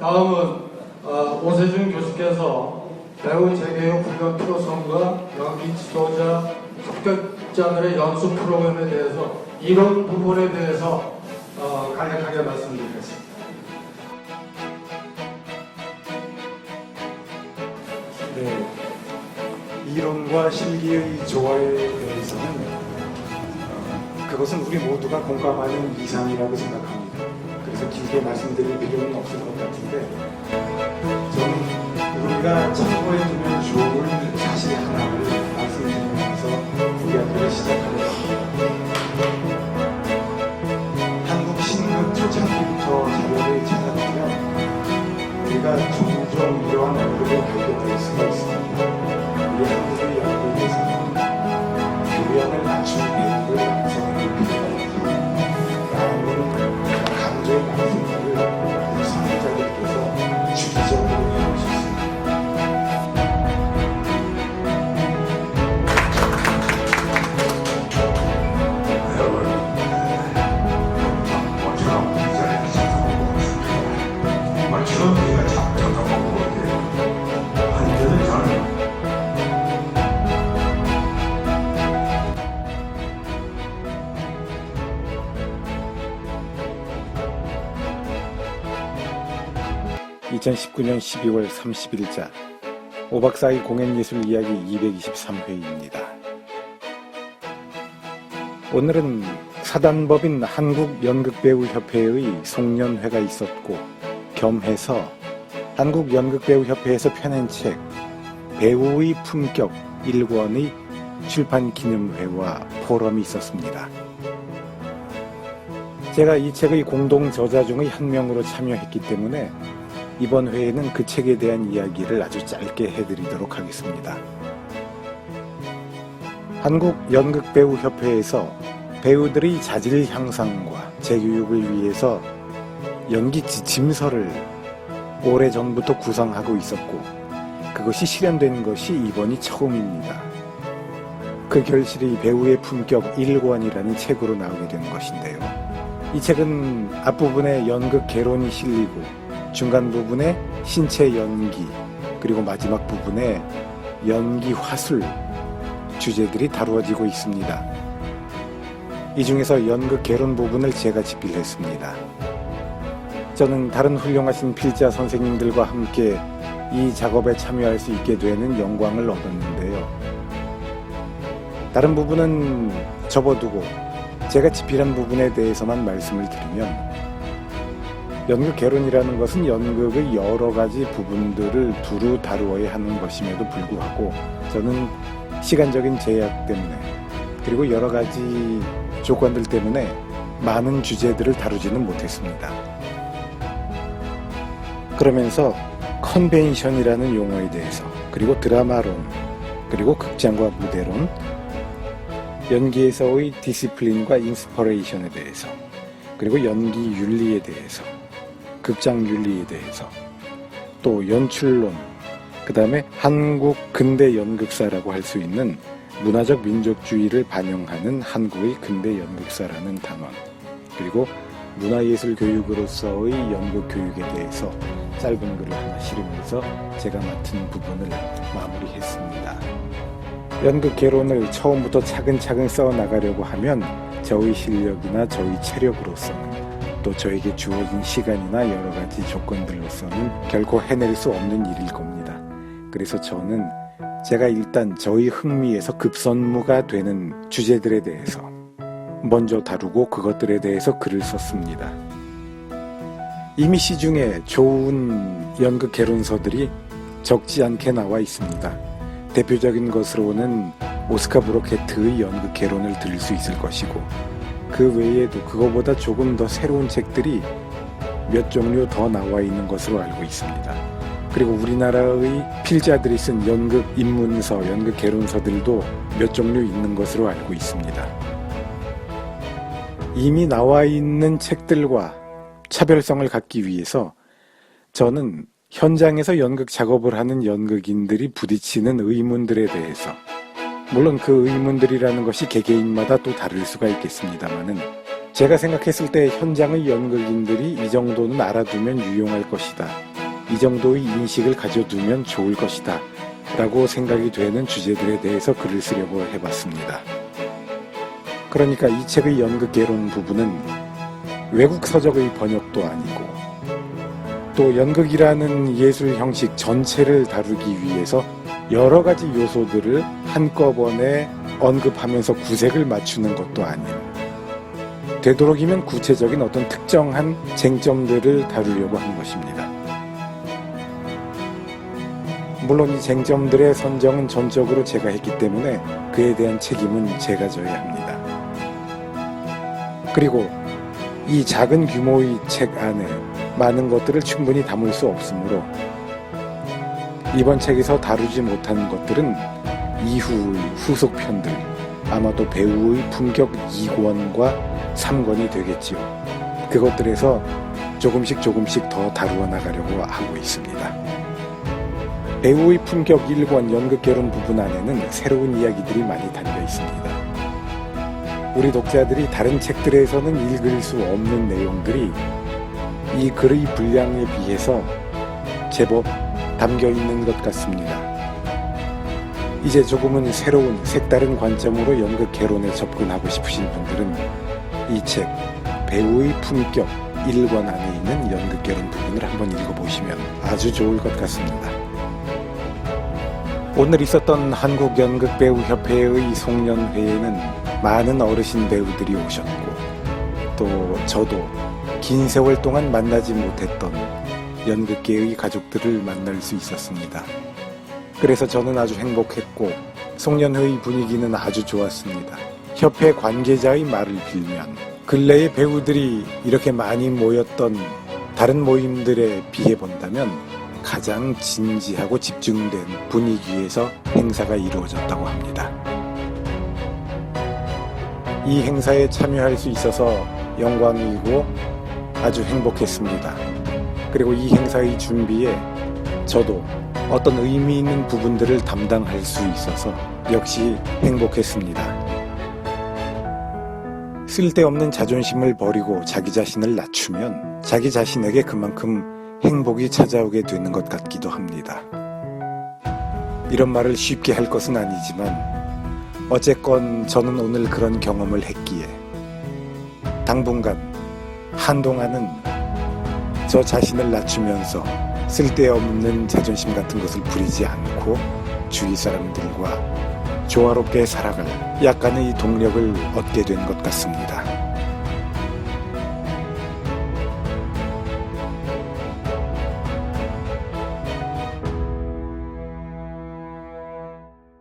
다음은 어, 오세준 교수께서 배우 재개혁 훈련 필요성과 연기 지도자 합격자들의 연수 프로그램에 대해서 이런 부분에 대해서 어, 간략하게 말씀드리겠습니다. 네, 이론과 실기의 조화에 대해서는 어, 그것은 우리 모두가 공감하는 이상이라고 생각합니다. 그래서 길게 말씀드릴 필요는 없을 것 같은데 저는 우리가 참고해 두면 좋을 사실 하나를 말씀드리면서 이야기를 시작하려고 합니다. 강조 2019년 12월 30일자 5박 4일 공연예술 이야기 223회입니다. 오늘은 사단법인 한국연극배우협회의 송년회가 있었고 겸해서 한국연극배우협회에서 펴낸 책 배우의 품격 1권의 출판 기념회와 포럼이 있었습니다. 제가 이 책의 공동 저자 중의 한 명으로 참여했기 때문에 이번 회에는 그 책에 대한 이야기를 아주 짧게 해드리도록 하겠습니다. 한국연극배우협회에서 배우들의 자질 향상과 재교육을 위해서 연기 지침서를 오래전부터 구상하고 있었고 그것이 실현된 것이 이번이 처음입니다. 그 결실이 배우의 품격 1권이라는 책으로 나오게 된 것인데요. 이 책은 앞부분에 연극 개론이 실리고 중간 부분에 신체 연기 그리고 마지막 부분에 연기 화술 주제들이 다루어지고 있습니다. 이 중에서 연극 개론 부분을 제가 집필했습니다. 저는 다른 훌륭하신 필자 선생님들과 함께 이 작업에 참여할 수 있게 되는 영광을 얻었는데요. 다른 부분은 접어두고 제가 집필한 부분에 대해서만 말씀을 드리면 연극 개론이라는 것은 연극의 여러 가지 부분들을 두루 다루어야 하는 것임에도 불구하고 저는 시간적인 제약 때문에 그리고 여러 가지 조건들 때문에 많은 주제들을 다루지는 못했습니다. 그러면서 컨벤션이라는 용어에 대해서 그리고 드라마론 그리고 극장과 무대론 연기에서의 디시플린과 인스퍼레이션에 대해서 그리고 연기 윤리에 대해서 극장 윤리에 대해서 또 연출론 그 다음에 한국 근대 연극사라고 할 수 있는 문화적 민족주의를 반영하는 한국의 근대 연극사라는 단원 그리고 문화예술 교육으로서의 연극 교육에 대해서 짧은 글을 하나 실으면서 제가 맡은 부분을 마무리했습니다. 연극 개론을 처음부터 차근차근 써 나가려고 하면 저의 실력이나 저의 체력으로서는 또 저에게 주어진 시간이나 여러 가지 조건들로서는 결코 해낼 수 없는 일일 겁니다. 그래서 저는 제가 일단 저희 흥미에서 급선무가 되는 주제들에 대해서 먼저 다루고 그것들에 대해서 글을 썼습니다. 이미 시중에 좋은 연극 개론서들이 적지 않게 나와 있습니다. 대표적인 것으로는 오스카 브로케트의 연극 개론을 들을 수 있을 것이고 그 외에도 그거보다 조금 더 새로운 책들이 몇 종류 더 나와 있는 것으로 알고 있습니다. 그리고 우리나라의 필자들이 쓴 연극 입문서, 연극 개론서들도 몇 종류 있는 것으로 알고 있습니다. 이미 나와 있는 책들과 차별성을 갖기 위해서 저는 현장에서 연극 작업을 하는 연극인들이 부딪히는 의문들에 대해서 물론 그 의문들이라는 것이 개개인마다 또 다를 수가 있겠습니다만은 제가 생각했을 때 현장의 연극인들이 이 정도는 알아두면 유용할 것이다. 이 정도의 인식을 가져두면 좋을 것이다. 라고 생각이 되는 주제들에 대해서 글을 쓰려고 해봤습니다. 그러니까 이 책의 연극개론 부분은 외국 서적의 번역도 아니고 또 연극이라는 예술 형식 전체를 다루기 위해서 여러 가지 요소들을 한꺼번에 언급하면서 구색을 맞추는 것도 아닌 되도록이면 구체적인 어떤 특정한 쟁점들을 다루려고 한 것입니다. 물론 이 쟁점들의 선정은 전적으로 제가 했기 때문에 그에 대한 책임은 제가 져야 합니다. 그리고 이 작은 규모의 책 안에 많은 것들을 충분히 담을 수 없으므로 이번 책에서 다루지 못한 것들은 이후의 후속편들 아마도 배우의 품격 2권과 3권이 되겠지요. 그것들에서 조금씩 조금씩 더 다루어 나가려고 하고 있습니다. 배우의 품격 1권 연극개론 부분 안에는 새로운 이야기들이 많이 담겨 있습니다. 우리 독자들이 다른 책들에서는 읽을 수 없는 내용들이 이 글의 분량에 비해서 제법 담겨 있는 것 같습니다. 이제 조금은 새로운 색다른 관점으로 연극 개론에 접근하고 싶으신 분들은 이 책 배우의 품격 1권 안에 있는 연극 개론 부분을 한번 읽어보시면 아주 좋을 것 같습니다. 오늘 있었던 한국연극배우협회의 송년회에는 많은 어르신 배우들이 오셨고 또 저도 긴 세월 동안 만나지 못했던 연극계의 가족들을 만날 수 있었습니다. 그래서 저는 아주 행복했고 송년회의 분위기는 아주 좋았습니다. 협회 관계자의 말을 빌면 근래의 배우들이 이렇게 많이 모였던 다른 모임들에 비해 본다면 가장 진지하고 집중된 분위기에서 행사가 이루어졌다고 합니다. 이 행사에 참여할 수 있어서 영광이고 아주 행복했습니다. 그리고 이 행사의 준비에 저도 어떤 의미 있는 부분들을 담당할 수 있어서 역시 행복했습니다. 쓸데없는 자존심을 버리고 자기 자신을 낮추면 자기 자신에게 그만큼 행복이 찾아오게 되는 것 같기도 합니다. 이런 말을 쉽게 할 것은 아니지만 어쨌건 저는 오늘 그런 경험을 했기에 당분간 한동안은 저 자신을 낮추면서 쓸데없는 자존심 같은 것을 부리지 않고 주위 사람들과 조화롭게 살아갈 약간의 동력을 얻게 된 것 같습니다.